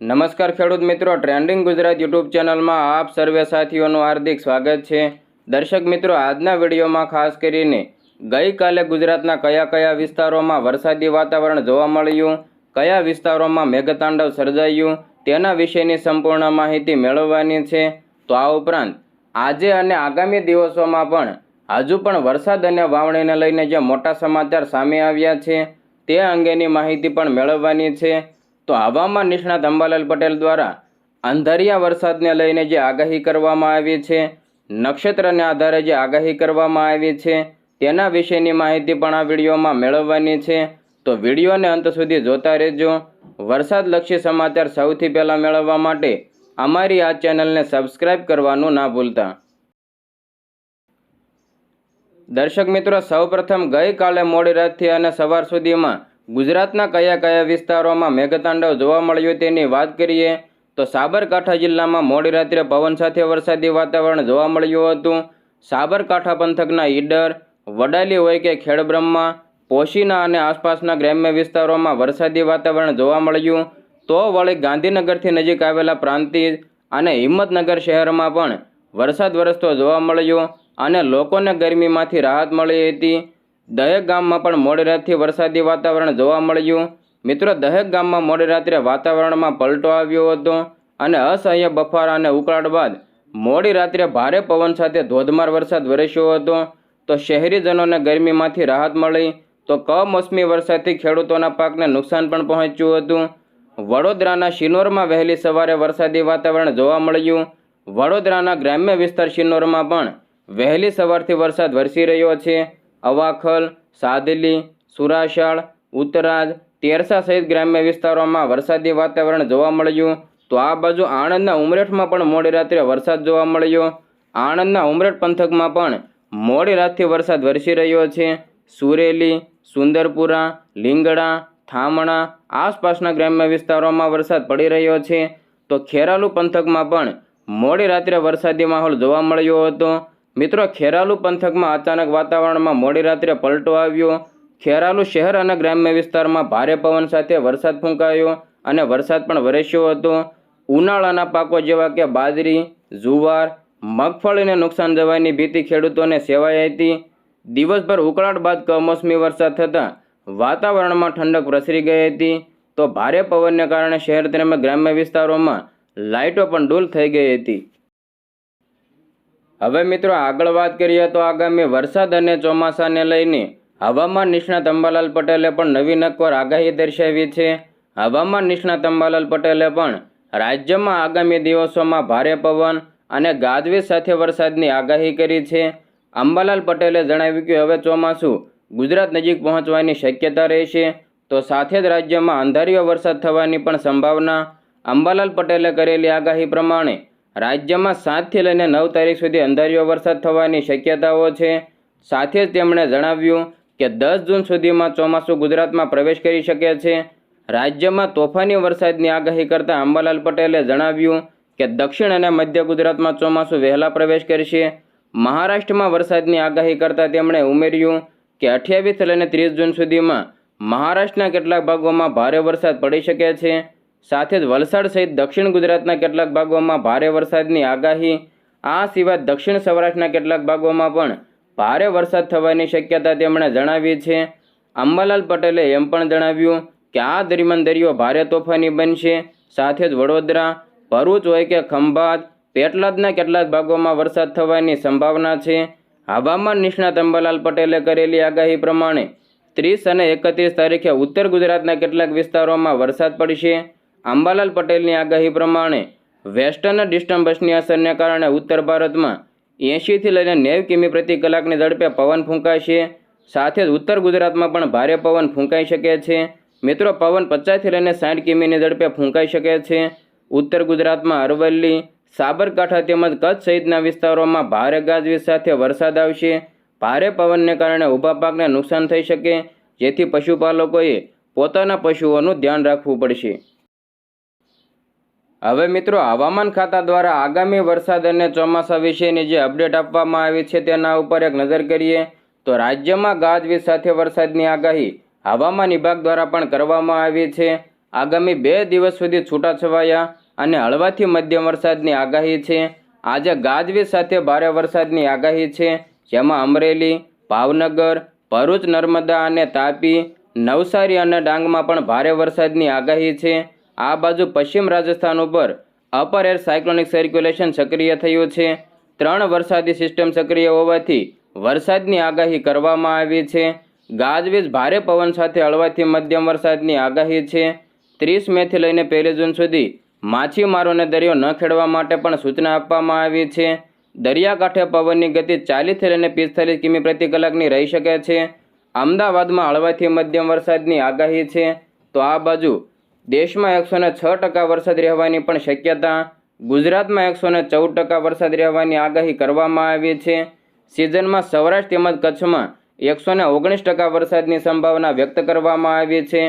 નમસ્કાર ખેડૂત મિત્રો ટ્રેન્ડિંગ ગુજરાત યુટ્યુબ ચેનલમાં આપ સર્વે સાથીઓનું હાર્દિક સ્વાગત છે. દર્શક મિત્રો, આજના વિડીયોમાં ખાસ કરીને ગઈકાલે ગુજરાતના કયા કયા વિસ્તારોમાં વરસાદી વાતાવરણ જોવા મળ્યું, કયા વિસ્તારોમાં મેઘતાંડવ સર્જાયું, તેના વિશેની સંપૂર્ણ માહિતી મેળવવાની છે. તો આ ઉપરાંત, આજે અને આગામી દિવસોમાં પણ હજુ પણ વરસાદ અને વાવણીને લઈને જે મોટા સમાચાર સામે આવ્યા છે, તે અંગેની માહિતી પણ મેળવવાની છે. તો આવામાં નિષ્ણાત અંબાલાલ પટેલ દ્વારા અંધારિયા વરસાદને લઈને જે આગાહી કરવામાં આવી છે, નક્ષત્રને આધારે જે આગાહી કરવામાં આવી છે, તેના વિશેની માહિતી પણ આ વિડીયોમાં મેળવવાની છે. તો વિડીયોને અંત સુધી જોતા રહેજો. વરસાદલક્ષી સમાચાર સૌથી પહેલાં મેળવવા માટે અમારી આ ચેનલને સબસ્ક્રાઇબ કરવાનું ના ભૂલતા. દર્શક મિત્રો, સૌપ્રથમ ગઈકાલે મોડી રાતથી અને સવાર સુધીમાં ગુજરાતના કયા કયા વિસ્તારોમાં મેઘતાંડવ જોવા મળ્યું તેની વાત કરીએ, તો સાબરકાંઠા જિલ્લામાં મોડી રાત્રે પવન સાથે વરસાદી વાતાવરણ જોવા મળ્યું હતું. સાબરકાંઠા પંથકના ઈડર, વડાલી હોય કે ખેડબ્રહ્મા, પોશીના અને આસપાસના ગ્રામ્ય વિસ્તારોમાં વરસાદી વાતાવરણ જોવા મળ્યું. તો વળી ગાંધીનગરથી નજીક આવેલા પ્રાંતિજ અને હિંમતનગર શહેરમાં પણ વરસાદ વરસતો જોવા મળ્યો અને લોકોને ગરમીમાંથી રાહત મળી હતી. દહેક ગામમાં પણ મોડી રાતથી વરસાદી વાતાવરણ જોવા મળ્યું. મિત્રો દહેક ગામમાં મોડી રાત્રે વાતાવરણમાં પલટો આવ્યો હતો અને અસહ્ય બફારા અને ઉકળાટ બાદ મોડી રાત્રે ભારે પવન સાથે ધોધમાર વરસાદ વરસ્યો હતો. તો શહેરીજનોને ગરમીમાંથી રાહત મળી, તો કમોસમી વરસાદથી ખેડૂતોના પાકને નુકસાન પણ પહોંચ્યું હતું. વડોદરાના શિનોરમાં વહેલી સવારે વરસાદી વાતાવરણ જોવા મળ્યું. વડોદરાના ગ્રામ્ય વિસ્તાર શિનોરમાં પણ વહેલી સવારથી વરસાદ વરસી રહ્યો છે. અવાખલ, સાદલી, સુરાશાળ ઉત્તરાજ તેરસા સહિત ગ્રામ્ય વિસ્તારોમાં વરસાદી વાતાવરણ જોવા મળ્યું. તો આ બાજુ આણંદના ઉમરેઠમાં પણ મોડી રાત્રે વરસાદ જોવા મળ્યો. આણંદના ઉમરેઠ પંથકમાં પણ મોડી રાતથી વરસાદ વરસી રહ્યો છે. સુરેલી, સુંદરપુરા, લીંગડા, થામણા આસપાસના ગ્રામ્ય વિસ્તારોમાં વરસાદ પડી રહ્યો છે. તો ખેરાલુ પંથકમાં પણ મોડી રાત્રે વરસાદી માહોલ જોવા મળ્યો હતો. મિત્રો, ખેરાલુ પંથકમાં અચાનક વાતાવરણમાં મોડી રાત્રે પલટો આવ્યો. ખેરાલુ શહેર અને ગ્રામ્ય વિસ્તારમાં ભારે પવન સાથે વરસાદ ફૂંકાયો અને વરસાદ પણ વરસ્યો હતો. ઉનાળાના પાકો જેવા કે બાજરી, જુવાર, મગફળીને નુકસાન જવાની ભીતિ ખેડૂતોને સેવાઈ હતી. દિવસભર ઉકળાટ બાદ કમોસમી વરસાદ થતાં વાતાવરણમાં ઠંડક પ્રસરી ગઈ હતી. તો ભારે પવનને કારણે શહેર તેમજ ગ્રામ્ય વિસ્તારોમાં લાઇટો પણ ડૂલ થઈ ગઈ હતી. હવે મિત્રો આગળ વાત કરીએ તો આગામી વરસાદ અને ચોમાસાને લઈને હવામાન નિષ્ણાત અંબાલાલ પટેલે પણ નવી નક્કર આગાહી દર્શાવી છે. હવામાન નિષ્ણાત અંબાલાલ પટેલે પણ રાજ્યમાં આગામી દિવસોમાં ભારે પવન અને ગાજવીજ સાથે વરસાદની આગાહી કરી છે. અંબાલાલ પટેલે જણાવ્યું કે હવે ચોમાસું ગુજરાત નજીક પહોંચવાની શક્યતા રહેશે, તો સાથે જ રાજ્યમાં અંધારિયો વરસાદ થવાની પણ સંભાવના અંબાલાલ પટેલે કરેલી આગાહી પ્રમાણે રાજ્યમાં સાતથી લઈને નવ તારીખ સુધી અંધારિયો વરસાદ થવાની શક્યતાઓ છે. સાથે જ તેમણે જણાવ્યું કે દસ જૂન સુધીમાં ચોમાસું ગુજરાતમાં પ્રવેશ કરી શકે છે. રાજ્યમાં તોફાની વરસાદની આગાહી કરતા અંબાલાલ પટેલે જણાવ્યું કે દક્ષિણ અને મધ્ય ગુજરાતમાં ચોમાસું વહેલા પ્રવેશ કરશે. મહારાષ્ટ્રમાં વરસાદની આગાહી કરતાં તેમણે ઉમેર્યું કે અઠ્યાવીસ લઈને ત્રીસ જૂન સુધીમાં મહારાષ્ટ્રના કેટલાક ભાગોમાં ભારે વરસાદ પડી શકે છે. સાથે જ વલસાડ સહિત દક્ષિણ ગુજરાતના કેટલાક ભાગોમાં ભારે વરસાદની આગાહી. આ સિવાય દક્ષિણ સૌરાષ્ટ્રના કેટલાક ભાગોમાં પણ ભારે વરસાદ થવાની શક્યતા તેમણે જણાવી છે. અંબાલાલ પટેલે એમ પણ જણાવ્યું કે આ દરમિયાન દરિયો ભારે તોફાની બનશે. સાથે જ વડોદરા, ભરૂચ હોય કે ખંભાત, પેટલાદના કેટલાક ભાગોમાં વરસાદ થવાની સંભાવના છે. હવામાન નિષ્ણાત અંબાલાલ પટેલે કરેલી આગાહી પ્રમાણે ત્રીસ અને એકત્રીસ તારીખે ઉત્તર ગુજરાતના કેટલાક વિસ્તારોમાં વરસાદ પડશે. અંબાલાલ પટેલની આગાહી પ્રમાણે વેસ્ટર્ન ડિસ્ટર્બન્સની અસરને કારણે ઉત્તર ભારતમાં એંશીથી લઈને નેવ કિમી પ્રતિ કલાકની ઝડપે પવન ફૂંકાશે. સાથે જ ઉત્તર ગુજરાતમાં પણ ભારે પવન ફૂંકાઈ શકે છે. મિત્રો, પવન પચાસથી લઈને સાઠ કિમીની ઝડપે ફૂંકાઈ શકે છે. ઉત્તર ગુજરાતમાં અરવલ્લી, સાબરકાંઠા તેમજ કચ્છ સહિતના વિસ્તારોમાં ભારે ગાજવીજ સાથે વરસાદ આવશે. ભારે પવનને કારણે ઊભા પાકને નુકસાન થઈ શકે, જેથી પશુપાલકોએ પોતાના પશુઓનું ધ્યાન રાખવું પડશે. હવે મિત્રો, હવામાન ખાતા દ્વારા આગામી વરસાદ અને ચોમાસા વિશેની જે અપડેટ આપવામાં આવી છે તેના ઉપર એક નજર કરીએ તો રાજ્યમાં ગાજવીજ સાથે વરસાદની આગાહી હવામાન વિભાગ દ્વારા પણ કરવામાં આવી છે. આગામી બે દિવસ સુધી છૂટાછવાયા અને હળવાથી મધ્યમ વરસાદની આગાહી છે. આજે ગાજવીજ સાથે ભારે વરસાદની આગાહી છે, જેમાં અમરેલી, ભાવનગર, ભરૂચ, નર્મદા અને તાપી, નવસારી અને ડાંગમાં પણ ભારે વરસાદની આગાહી છે. આ બાજુ પશ્ચિમ રાજસ્થાન ઉપર અપર એર સાયક્લોનિક સર્ક્યુલેશન સક્રિય થયું છે. ત્રણ વરસાદી સિસ્ટમ સક્રિય હોવાથી વરસાદની આગાહી કરવામાં આવી છે. ગાજવીજ ભારે પવન સાથે હળવાથી મધ્યમ વરસાદની આગાહી છે. ત્રીસ મેથી લઈને પહેલી જૂન સુધી માછીમારોને દરિયો ન ખેડવા માટે પણ સૂચના આપવામાં આવી છે. દરિયાકાંઠે પવનની ગતિ ચાલીસથી લઈને પિસ્તાલીસ કિમી પ્રતિ કલાકની રહી શકે છે. અમદાવાદમાં હળવાથી મધ્યમ વરસાદની આગાહી છે. તો આ બાજુ દેશમાં એકસો છ ટકા વરસાદ રહેવાની પણ શક્યતા, ગુજરાતમાં એકસો ચૌદ ટકા વરસાદ રહેવાની આગાહી કરવામાં આવી છે. સિઝનમાં સૌરાષ્ટ્ર તેમજ કચ્છમાં એકસો ઓગણીસ ટકા વરસાદની સંભાવના વ્યક્ત કરવામાં આવી છે.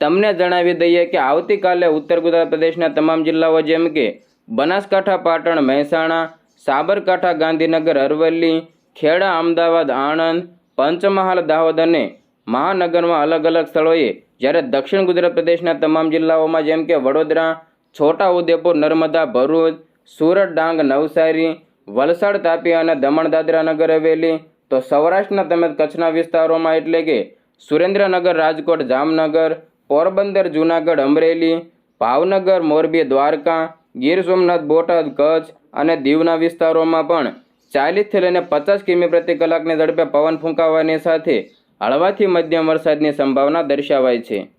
તમને જણાવી દઈએ કે આવતીકાલે ઉત્તર ગુજરાત પ્રદેશના તમામ જિલ્લાઓ જેમ કે બનાસકાંઠા, પાટણ, મહેસાણા, સાબરકાંઠા, ગાંધીનગર, અરવલ્લી, ખેડા, અમદાવાદ, આણંદ, પંચમહાલ, દાહોદ અને મહાનગરમાં અલગ અલગ સ્થળોએ જ્યારે દક્ષિણ ગુજરાત પ્રદેશના તમામ જિલ્લાઓમાં જેમ કે વડોદરા, છોટા ઉદેપુર, નર્મદા, ભરૂચ, સુરત, ડાંગ, નવસારી, વલસાડ, તાપી અને દમણ, દાદરા નગર હવેલી, તો સૌરાષ્ટ્રના તેમજ કચ્છના વિસ્તારોમાં એટલે કે સુરેન્દ્રનગર, રાજકોટ, જામનગર, પોરબંદર, જૂનાગઢ, અમરેલી, ભાવનગર, મોરબી, દ્વારકા, ગીર સોમનાથ, બોટાદ, કચ્છ અને દીવના વિસ્તારોમાં પણ ચાલીસથી લઈને પચાસ કિમી પ્રતિ કલાકની ઝડપે પવન ફૂંકાવાની સાથે હળવાથી મધ્યમ વરસાદની સંભાવના દર્શાવાય છે.